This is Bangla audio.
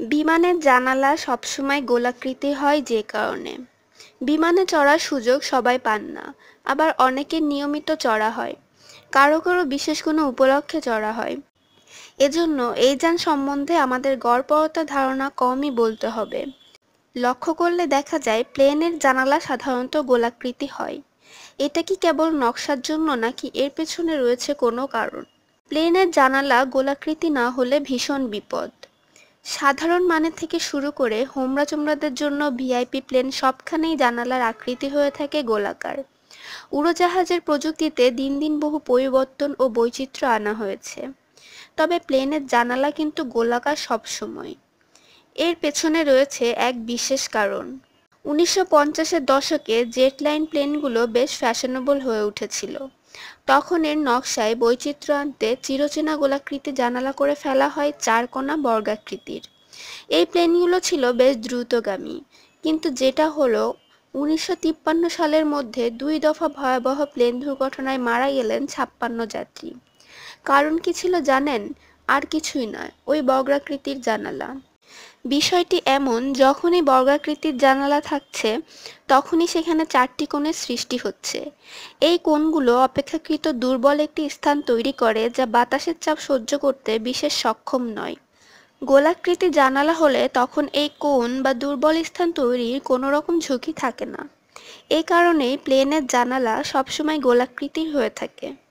বিমানের জানালা সবসময় গোলাকৃতি হয় যে কারণে। বিমানে চড়ার সুযোগ সবাই পান না, আবার অনেকের নিয়মিত চড়া হয়। কারও কারও বিশেষ কোনো উপলক্ষে চড়া হয়। এজন্য এই যান সম্বন্ধে আমাদের গড়পড়তা ধারণা কমই বলতে হবে। লক্ষ্য করলে দেখা যায় প্লেনের জানালা সাধারণত গোলাকৃতি হয়। এটা কি কেবল নকশার জন্য নাকি এর পেছনে রয়েছে কোনো কারণ? প্লেনের জানালা গোলাকৃতি না হলে ভীষণ বিপদ। সাধারণ মানের থেকে শুরু করে হোমরা চোমরাদের জন্য ভিআইপি প্লেন সবখানেই জানালার আকৃতি হয়ে থাকে গোলাকার। উড়োজাহাজের প্রযুক্তিতে দিন দিন বহু পরিবর্তন ও বৈচিত্র্য আনা হয়েছে। তবে প্লেনের জানালা কিন্তু গোলাকার সবসময়। এর পেছনে রয়েছে এক বিশেষ কারণ। উনিশশো পঞ্চাশের দশকে জেট লাইন প্লেনগুলো বেশ ফ্যাশনেবল হয়ে উঠেছিল। তখন এর নকশায় বৈচিত্র্য আনতে চিরচেনা গোলাকৃতি জানালা করে ফেলা হয় চার কোনা বর্গাকৃতির। এই প্লেনগুলো ছিল বেশ দ্রুতগামী, কিন্তু যেটা হলো, উনিশশো তিপ্পান্ন সালের মধ্যে দুই দফা ভয়াবহ প্লেন দুর্ঘটনায় মারা গেলেন ছাপ্পান্ন যাত্রী। কারণ কি ছিল জানেন? আর কিছুই নয়, ওই বর্গাকৃতির জানালা। বিষয়টি এমন, যখনই বর্গাকৃতির জানালা থাকছে, তখনই সেখানে চারটি কোণের সৃষ্টি হচ্ছে। এই কোণগুলো অপেক্ষাকৃত দুর্বল একটি স্থান তৈরি করে, যা বাতাসের চাপ সহ্য করতে বিশেষ সক্ষম নয়। গোলাকৃতি জানালা হলে তখন এই কোণ বা দুর্বল স্থান তৈরির কোনো রকম ঝুঁকি থাকে না। এ কারণেই প্লেনের জানালা সবসময় গোলাকৃতির হয়ে থাকে।